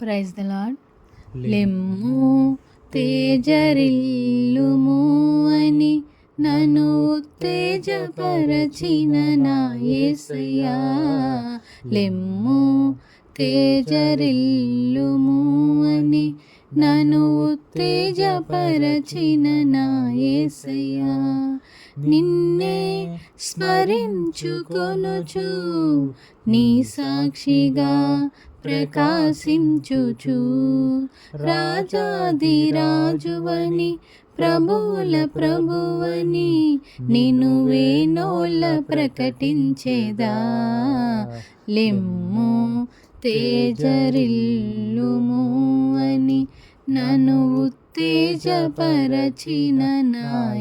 Praise the lord లెమ్ము తేజరిల్లుము అని నను తేజపరచిన నా యేసయ్యా లెమ్ము తేజరిల్లుము అని నన్ను ఉత్తేజపరచిన నా యేసయ్యా నిన్నే స్మరించుకొనుచు నీ సాక్షిగా ప్రకాశించుచు. రాజాది రాజువని ప్రభువుల ప్రభువని నిను వేనోళ్ళ ప్రకటించేదా? లెమ్ము తేజరిల్లుము అని నన్ను ఉత్తేజపరచిన నా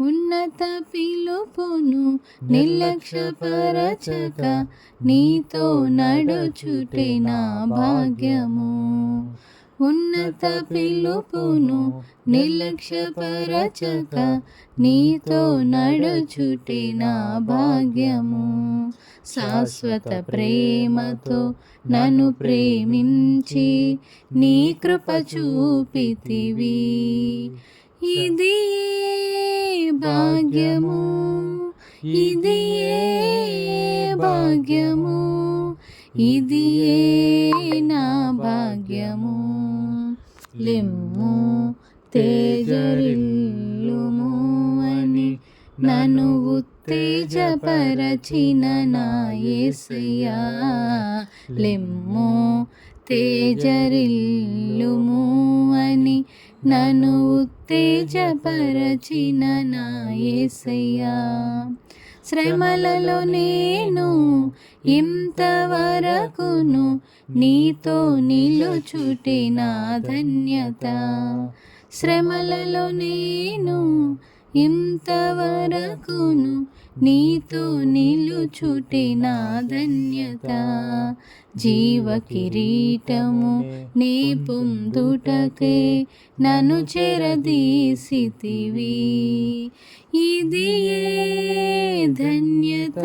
ఉన్నత పిలుపును నిర్లక్ష్యపరచక నీతో నడుచుటే నా భాగ్యము. ఉన్నత పిలుపును నిర్లక్ష్యపరచక నీతో నడుచుటే నా భాగ్యము. శాశ్వత ప్రేమతో నన్ను ప్రేమించి నీ కృప చూపితివి. ఇది భాగ్యము ఇది భాగ్యము ఇది నా భాగ్యము. లిమ్ము తేజరిల్లుము అని నన్ను ఉత్తేజపరచిన నా యేసయ్యా లెమ్ము తేజరిల్లుము అని నన్ను ఉత్తేజపరచిన నాయసయ్యా శ్రమలలో నేను ఇంతవరకును నీతో నిలుచుటి నా ధన్యత. శ్రమలలో నేను ఇంతవరకును నీతో నిలుచుటే నా ధన్యత. జీవ కిరీటము నీ పొందుటకే నన్ను చెరదీసితివి. ఇది ధన్యత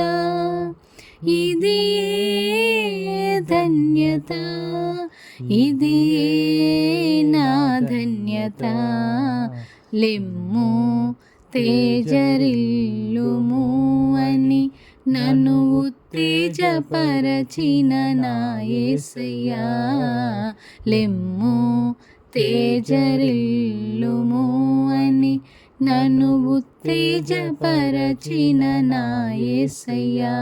ఇది ధన్యత ఇది నా ధన్యత. లెమ్ము తేజరిల్లుము అని నన్ను ఉత్తేజపరచిన నాయసయ్యా లెమ్ము తేజరిల్లుము అని నన్ను ఉత్తేజపరచిన నాయసయ్యా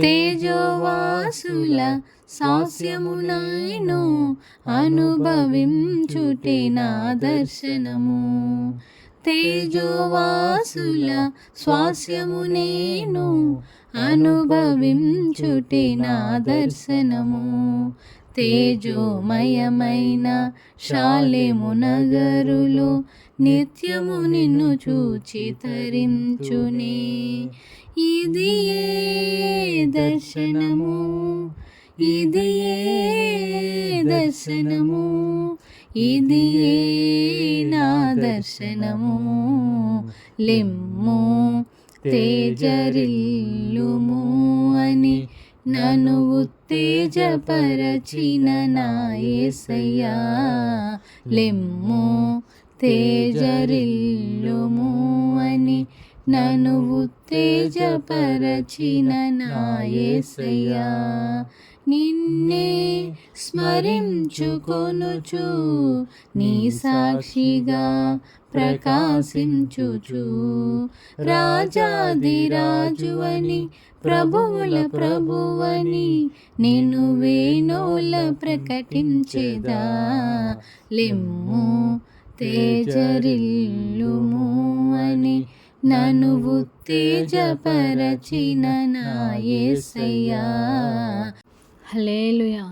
తేజోవాసుల సాస్యమునైను అనుభవించుటే నా దర్శనము. తేజోవాసుల స్వాస్యము నేను అనుభవించుటే నా దర్శనము. తేజోమయమైన శాలేము నగరులో నిత్యము నిన్ను చూచి తరించునే. ఇది ఏ దర్శనము. ఇది దర్శనము? ఇది నా దర్శనము? లిమ్ము తేజరిల్లుము అని నన్ను ఉత్తేజపరచిన నాయసయ్యా లిమ్ము తేజరిల్లుము నను నన్ను ఉత్తేజపరచిన నాయసయ్యా నిన్నే స్మరించుకొనుచు నీ సాక్షిగా ప్రకాశించుచు. రాజాదిరాజువని ప్రభువుల ప్రభువని నేను వేణువుల ప్రకటించేదా? లిమ్ము తేజరిల్లుము అని నన్ను ఉత్తేజపరచిన నా యేసయ్యా హలేలుయా